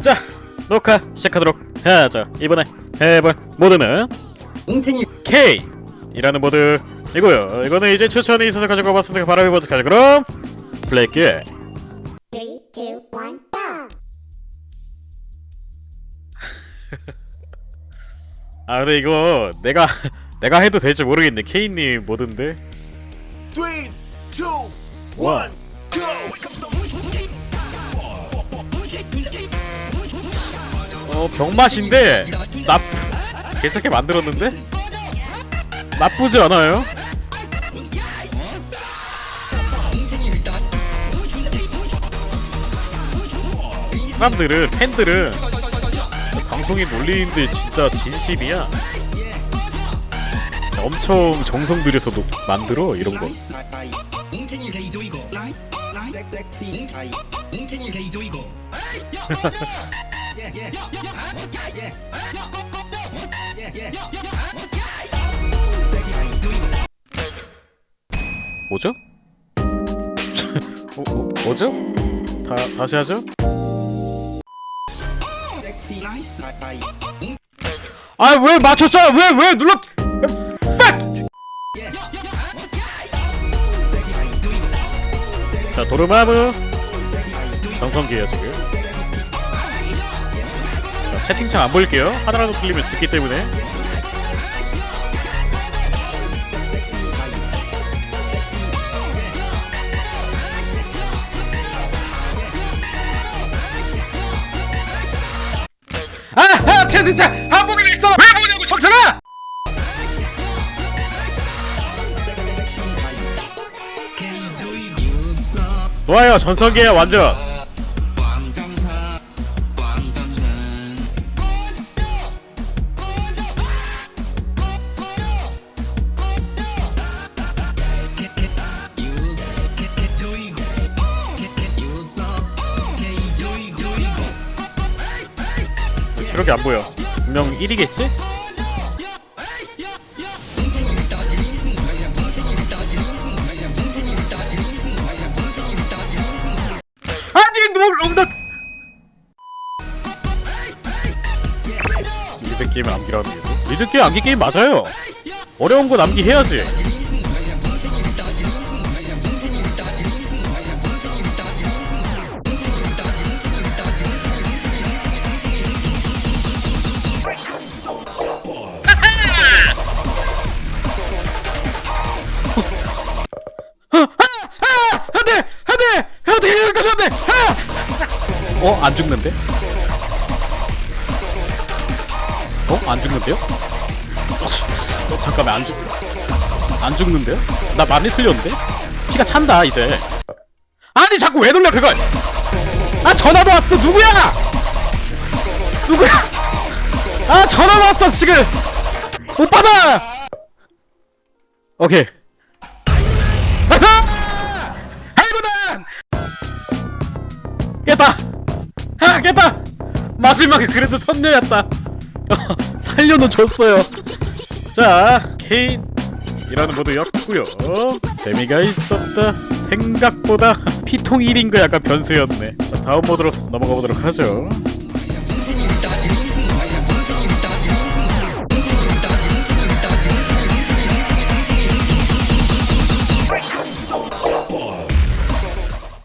자 녹화 시작하도록 하죠. 이번에 해볼 모드는 웅탱이. K이라는 모드 이고요. 이거는 이제 추천이 있어서 가지고 와봤으니까 바로 해보도록 하죠 그럼 플레이게 Three, two, one, go! 아 근데 이거 내가 내가 해도 될지 모르겠네. K님 모드인데. Three, two, 와 one, go! 어 병맛인데 나 괜찮게 만들었는데? 나쁘지 않아요. 사람들은 팬들은 방송에 놀리는데 진짜 진심이야. 엄청 정성 들여서 노- 만들어 이런 거 뭐죠? 뭐, 뭐, 뭐죠? 다 다시 하죠? 아 왜 맞췄잖아 왜 왜 눌렀 Fuck! 자 도르마무 정성기예요 지금 자, 채팅창 안 보일게요 하나라도 틀리면 듣기 때문에 아! 아! 채팅창 한복이 있어 왜 보냐고 정찬아! 좋아요 전성기야 완전 체력이 안 보여. 분명 1이겠지? 아니 너무 롱다 리드 게임 암기라는 게 리드 게임 암기 게임 맞아요. 어려운 거 남기 해야지 어? 안 죽는데? 어? 안 죽는데요? 어, 잠깐만 안 죽... 안 죽는데요? 나 많이 틀렸는데? 피가 찬다 이제 아니 자꾸 왜 돌려 그걸 아 전화도 왔어 누구야 누구야 아 전화도 왔어 지금 오빠다 오케이 깼다 아 깼다 마지막에 그래도 선녀였다. 살려는 줬어요. 자 케인 이라는 모드였고요. 재미가 있었다. 생각보다 피통 1인 거 약간 변수였네. 자 다음 모드로 넘어가 보도록 하죠